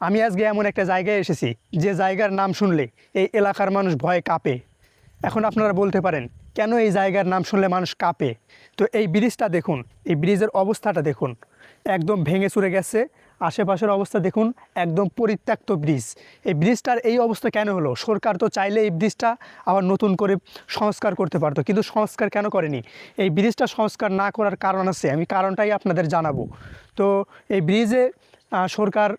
আমি আজকে এমন একটা জায়গায় এসেছি, যে জায়গার নাম শুনলে এই এলাকার মানুষ ভয়ে কাঁপে। এখন আপনারা বলতে পারেন, কেন এই জায়গার নাম শুনলে মানুষ কাঁপে? তো এই ব্রিজটা দেখুন, এই ব্রিজের অবস্থাটা দেখুন। একদম ভেঙে চুরে গেছে, আশেপাশের অবস্থা দেখুন, একদম পরিত্যক্ত ব্রিজ। এই ব্রিজটার এই অবস্থা কেন হলো? সরকার তো চাইলে এই ব্রিজটা আবার নতুন করে সংস্কার করতে পারতো, কিন্তু সংস্কার কেন করেনি? এই ব্রিজটা সংস্কার না করার কারণ আছে, আমি কারণটাই আপনাদের জানাব। তো এই ব্রিজে সরকার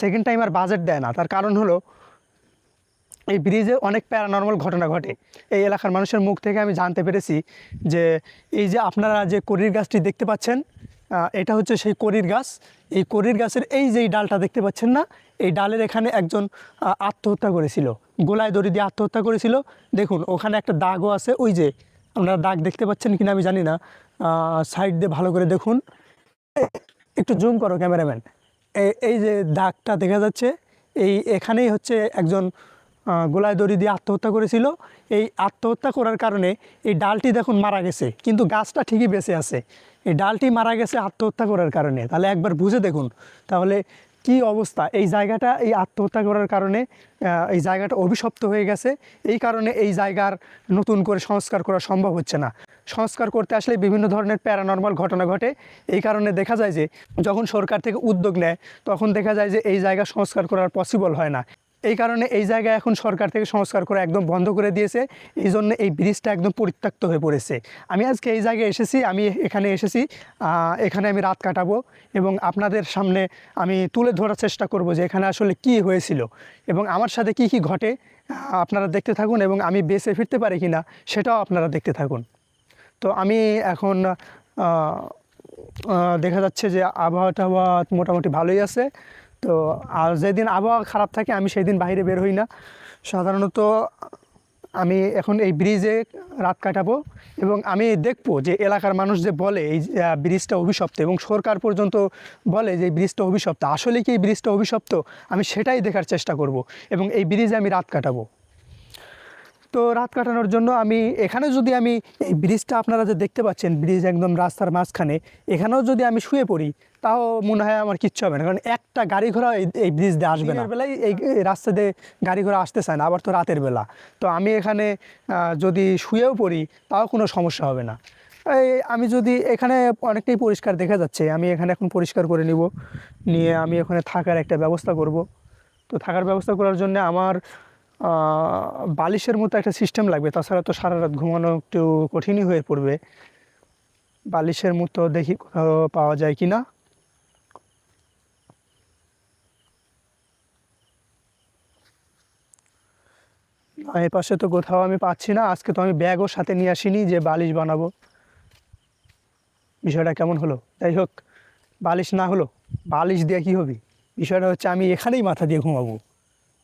সেকেন্ড টাইম আর বাজেট দেয় না। তার কারণ হলো, এই ব্রিজে অনেক প্যারানর্মাল ঘটনা ঘটে। এই এলাকার মানুষের মুখ থেকে আমি জানতে পেরেছি যে, এই যে আপনারা যে করির গাছটি দেখতে পাচ্ছেন এটা হচ্ছে সেই করির গাছ। এই করির গাছের এই যে ডালটা দেখতে পাচ্ছেন না, এই ডালের এখানে একজন আত্মহত্যা করেছিল। গোলায় দড়ি দিয়ে আত্মহত্যা করেছিল। দেখুন, ওখানে একটা দাগও আছে। ওই যে, আপনারা দাগ দেখতে পাচ্ছেন কিনা আমি জানি না। সাইড দিয়ে ভালো করে দেখুন। একটু জুম করো ক্যামেরাম্যান এই- যে দাগটা দেখা যাচ্ছে, এই এখানেই হচ্ছে একজন গোলায় দড়ি দিয়ে আত্মহত্যা করেছিল। এই আত্মহত্যা করার কারণে এই ডালটি দেখুন মারা গেছে, কিন্তু গাছটা ঠিকই বেঁচে আছে। এই ডালটি মারা গেছে আত্মহত্যা করার কারণে। তাহলে একবার বুঝে দেখুন, তাহলে কি অবস্থা? এই জায়গাটা, এই আত্মহত্যা করার কারণে এই জায়গাটা অভিশপ্ত হয়ে গেছে। এই কারণে এই জায়গার নতুন করে সংস্কার করা সম্ভব হচ্ছে না। সংস্কার করতে আসলে বিভিন্ন ধরনের প্যারানর্মাল ঘটনা ঘটে। এই কারণে দেখা যায় যে, যখন সরকার থেকে উদ্যোগ নেয়, তখন দেখা যায় যে এই জায়গা সংস্কার করার পসিবল হয় না। এই কারণে এই জায়গায় এখন সরকার থেকে সংস্কার করা একদম বন্ধ করে দিয়েছে। এই জন্য এই ব্রিজটা একদম পরিত্যক্ত হয়ে পড়েছে। আমি আজকে এই জায়গায় এসেছি, আমি এখানে এসেছি এখানে আমি রাত কাটাবো এবং আপনাদের সামনে আমি তুলে ধরার চেষ্টা করব যে এখানে আসলে কি হয়েছিল এবং আমার সাথে কি কি ঘটে। আপনারা দেখতে থাকুন এবং আমি বেঁচে ফিরতে পারি কি না সেটাও আপনারা দেখতে থাকুন। তো আমি এখন দেখা যাচ্ছে যে আবহাওয়া টাবহাওয়া মোটামুটি ভালোই আছে। তো আর যেদিন আবহাওয়া খারাপ থাকে, আমি সেই দিন বাইরে বের হই না। সাধারণত আমি এখন এই ব্রিজে রাত কাটাবো এবং আমি দেখব যে এলাকার মানুষ যে বলে এই ব্রিজটা অভিশপ্ত এবং সরকার পর্যন্ত বলে যে এই ব্রিজটা অভিশপ্ত। আসলে কি এই ব্রিজটা অভিশপ্ত? আমি সেটাই দেখার চেষ্টা করব এবং এই ব্রিজে আমি রাত কাটাবো। তো রাত কাটানোর জন্য আমি এখানে যদি আমি এই ব্রিজটা আপনারা যে দেখতে পাচ্ছেন, ব্রিজ একদম রাস্তার মাঝখানে, এখানেও যদি আমি শুয়ে পড়ি, তাও মনে হয় আমার কিচ্ছু হবে না। কারণ একটা গাড়ি ঘোড়া এই- ব্রিজ দিয়ে আসবে না। বেলায় এই রাস্তা দিয়ে গাড়ি ঘোড়া আসতে চায় না, আবার তো রাতের বেলা। তো আমি এখানে যদি শুয়েও পড়ি, তাও কোনো সমস্যা হবে না। এই আমি যদি এখানে অনেকটাই পরিষ্কার দেখা যাচ্ছে, আমি এখানে এখন পরিষ্কার করে নিব। নিয়ে আমি ওখানে থাকার একটা ব্যবস্থা করব। তো থাকার ব্যবস্থা করার জন্য আমার বালিশের মতো একটা সিস্টেম লাগবে। তাছাড়া তো সারা রাত ঘুমানো একটু কঠিনই হয়ে পড়বে। বালিশের মতো দেখি কোথাও পাওয়া যায় কি না, এ পাশে তো কোথাও আমি পাচ্ছি না। আজকে তো আমি ব্যাগও সাথে নিয়ে আসিনি যে বালিশ বানাবো। বিষয়টা কেমন হলো? যাই হোক, বালিশ না হলো, বালিশ দিয়ে কী হবে? বিষয়টা হচ্ছে আমি এখানেই মাথা দিয়ে ঘুমাবো।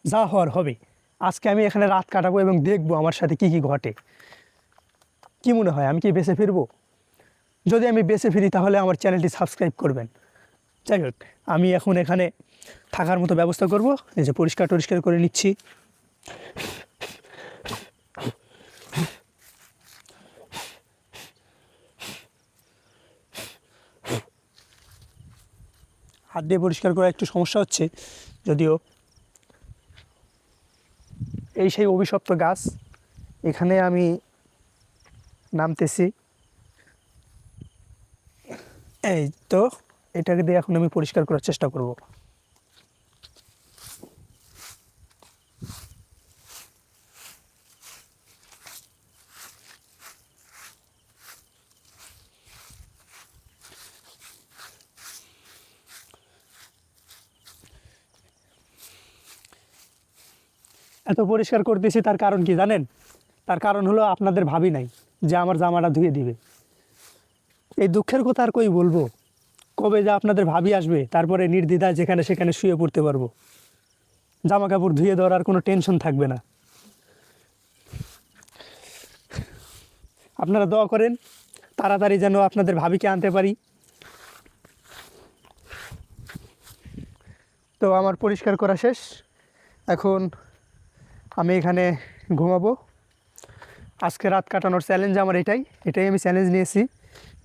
যা হওয়ার হবে। আজকে আমি এখানে রাত কাটাবো এবং দেখব আমার সাথে কি কি ঘটে। কি মনে হয়, আমি কি বেঁচে ফিরবো? যদি আমি বেঁচে ফিরি, তাহলে আমার চ্যানেলটি সাবস্ক্রাইব করবেন। যাই হোক, আমি এখন এখানে থাকার মতো ব্যবস্থা করব। এই যে পরিষ্কার টরিষ্কার করে নিচ্ছি। হাত দিয়ে পরিষ্কার করা একটু সমস্যা হচ্ছে, যদিও এই সেই অভিশপ্ত গাছ, এখানে আমি নামতেছি। এই তো, এটাকে দিয়ে এখন আমি পরিষ্কার করার চেষ্টা করব। এত পরিষ্কার করতেছি তার কারণ কি জানেন? তার কারণ হলো আপনাদের ভাবি নাই যে আমার জামাটা ধুয়ে দিবে। এই দুঃখের কথা আর কই বলব? কবে যে আপনাদের ভাবি আসবে, তারপরে নির্দ্বিধায় যেখানে সেখানে শুয়ে পড়তে পারব। জামা কাপড় ধুয়ে দেওয়ার আর কোনো টেনশন থাকবে না। আপনারা দোয়া করেন, তাড়াতাড়ি যেন আপনাদের ভাবিকে আনতে পারি। তো আমার পরিষ্কার করা শেষ। এখন আমি এখানে ঘুমাবো। আজকে রাত কাটানোর চ্যালেঞ্জ আমার এটাই এটাই আমি চ্যালেঞ্জ নিয়েছি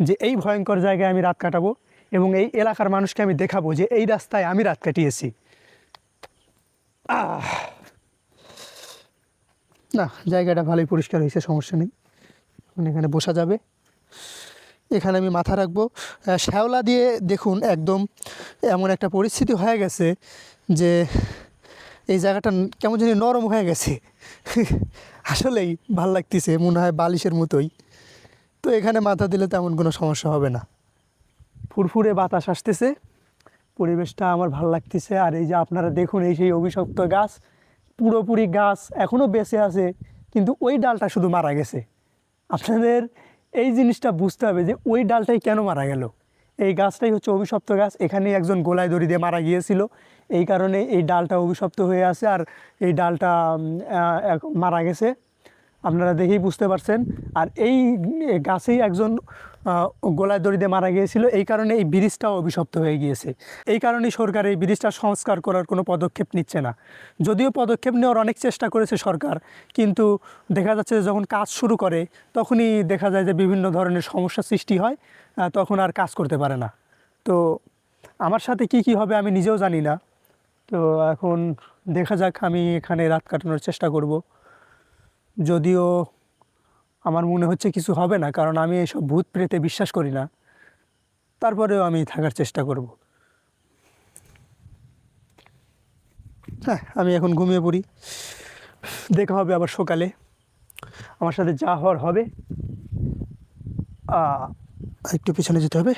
যে এই ভয়ঙ্কর জায়গায় আমি রাত কাটাবো এবং এই এলাকার মানুষকে আমি দেখাবো যে এই রাস্তায় আমি রাত কাটিয়েছি। না, জায়গাটা ভালোই পরিষ্কার হয়েছে, সমস্যা নেই। এখানে বসা যাবে। এখানে আমি মাথা রাখব। শ্যাওলা দিয়ে দেখুন, একদম এমন একটা পরিস্থিতি হয়ে গেছে যে এই জায়গাটা কেমন জানি নরম হয়ে গেছে। আসলেই ভালো লাগতেছে, মনে হয় বালিশের মতোই। তো এখানে মাথা দিলে তেমন কোনো সমস্যা হবে না। ফুরফুরে বাতাস আসতেছে, পরিবেশটা আমার ভালো লাগতেছে। আর এই যে আপনারা দেখুন, এই সেই অভিশপ্ত গাছ, পুরোপুরি গাছ এখনও বেঁচে আছে, কিন্তু ওই ডালটা শুধু মারা গেছে। আপনাদের এই জিনিসটা বুঝতে হবে যে ওই ডালটাই কেন মারা গেল? এই গাছটাই হচ্ছে অভিশপ্ত গাছ। এখানে একজন গোলায় দড়ি দিয়ে মারা গিয়েছিল। এই কারণে এই ডালটা অভিশপ্ত হয়ে আছে আর এই ডালটা মারা গেছে। আপনারা দেখেই বুঝতে পারছেন। আর এই গাছেই একজন গোলায় গলায় দড়ি দিয়ে মারা গিয়েছিল। এই কারণে এই ব্রিজটাও অভিশপ্ত হয়ে গিয়েছে। এই কারণেই সরকার এই ব্রিজটা সংস্কার করার কোনো পদক্ষেপ নিচ্ছে না। যদিও পদক্ষেপ নেওয়ার অনেক চেষ্টা করেছে সরকার, কিন্তু দেখা যাচ্ছে যখন কাজ শুরু করে, তখনই দেখা যায় যে বিভিন্ন ধরনের সমস্যা সৃষ্টি হয়। তখন আর কাজ করতে পারে না। তো আমার সাথে কি কি হবে আমি নিজেও জানি না। তো এখন দেখা যাক, আমি এখানে রাত কাটানোর চেষ্টা করব। যদিও আমার মনে হচ্ছে কিছু হবে না, কারণ আমি এসব ভূত প্রেতে বিশ্বাস করি না। তারপরেও আমি থাকার চেষ্টা করব। হ্যাঁ আমি এখন ঘুমিয়ে পড়ি। দেখা হবে আবার সকালে। আমার সাথে যা হওয়ার হবে। একটু পিছনে যেতে হবে।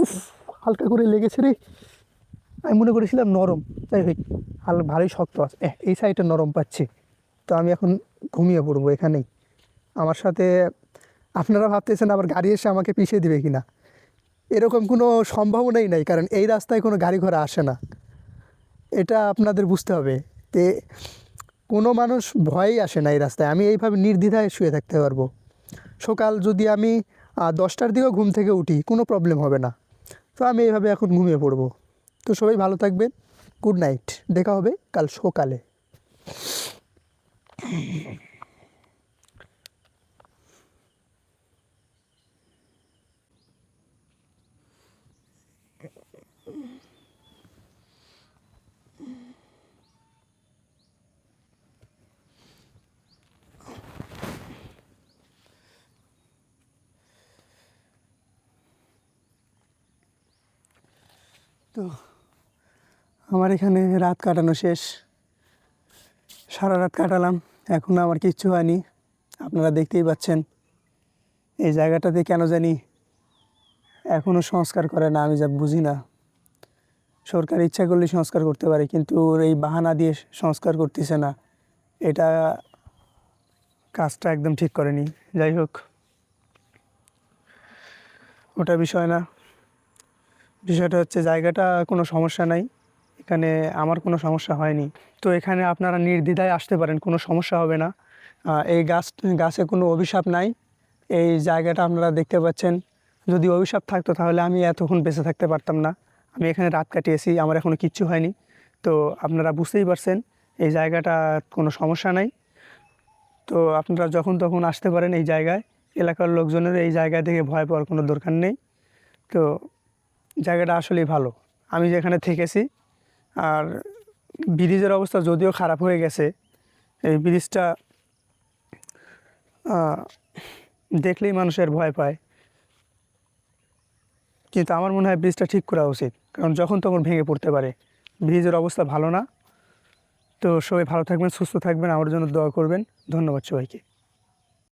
উফ, হালকা করে লেগেছে রে। আমি মনে করেছিলাম নরম। যাই হোক, হাল ভালোই শক্ত আছে। এই সাইডটা নরম পাচ্ছি। তো আমি এখন ঘুমিয়ে পড়ব এখানেই। আমার সাথে আপনারা ভাবতেছেন আবার গাড়ি এসে আমাকে পিছিয়ে দিবে কি না এরকম কোনো সম্ভাবনাই নাই, কারণ এই রাস্তায় কোনো গাড়ি ঘোড়া আসে না। এটা আপনাদের বুঝতে হবে তে কোনো মানুষ ভয়েই আসে না এই রাস্তায়। আমি এইভাবে নির্দ্বিধায় শুয়ে থাকতে পারব। সকাল যদি আমি দশটার দিকেও ঘুম থেকে উঠি, কোনো প্রবলেম হবে না। তো আমি এইভাবে এখন ঘুমিয়ে পড়ব। তো সবাই ভালো থাকবেন। গুড নাইট দেখা হবে কাল সকালে। তো আমার এখানে রাত কাটানো শেষ। সারা রাত কাটালাম, এখন আমার কিচ্ছু হয়নি। আপনারা দেখতেই পাচ্ছেন, এই জায়গাটাতে কেন জানি এখনও সংস্কার করে না, আমি যা বুঝি না। সরকার ইচ্ছা করলে সংস্কার করতে পারে, কিন্তু এই বাহানা দিয়ে সংস্কার করতেছে না। এটা কাজটা একদম ঠিক করেনি। যাই হোক, ওটা বিষয় না। বিষয়টা হচ্ছে জায়গাটা কোনো সমস্যা নাই। এখানে আমার কোনো সমস্যা হয়নি। তো এখানে আপনারা নির্দ্বিধায় আসতে পারেন, কোনো সমস্যা হবে না। এই গাছ, গাছে কোনো অভিশাপ নাই। এই জায়গাটা আপনারা দেখতে পাচ্ছেন। যদি অভিশাপ থাকতো তাহলে আমি এতক্ষণ বেঁচে থাকতে পারতাম না। আমি এখানে রাত কাটিয়েছি, আমার এখনও কিচ্ছু হয়নি। তো আপনারা বুঝতেই পারছেন, এই জায়গাটা কোনো সমস্যা নাই। তো আপনারা যখন তখন আসতে পারেন এই জায়গায়। এলাকার লোকজনের এই জায়গা থেকে ভয় পাওয়ার কোনো দরকার নেই। তো জায়গাটা আসলেই ভালো। আমি যেখানে থেকেছি, আর ব্রিজের অবস্থা যদিও খারাপ হয়ে গেছে, এই ব্রিজটা দেখলেই মানুষের ভয় পায়। কিন্তু আমার মনে হয় ব্রিজটা ঠিক করা উচিত, কারণ যখন তখন ভেঙে পড়তে পারে। ব্রিজের অবস্থা ভালো না। তো সবাই ভালো থাকবেন, সুস্থ থাকবেন, আমার জন্য দোয়া করবেন। ধন্যবাদ সবাইকে।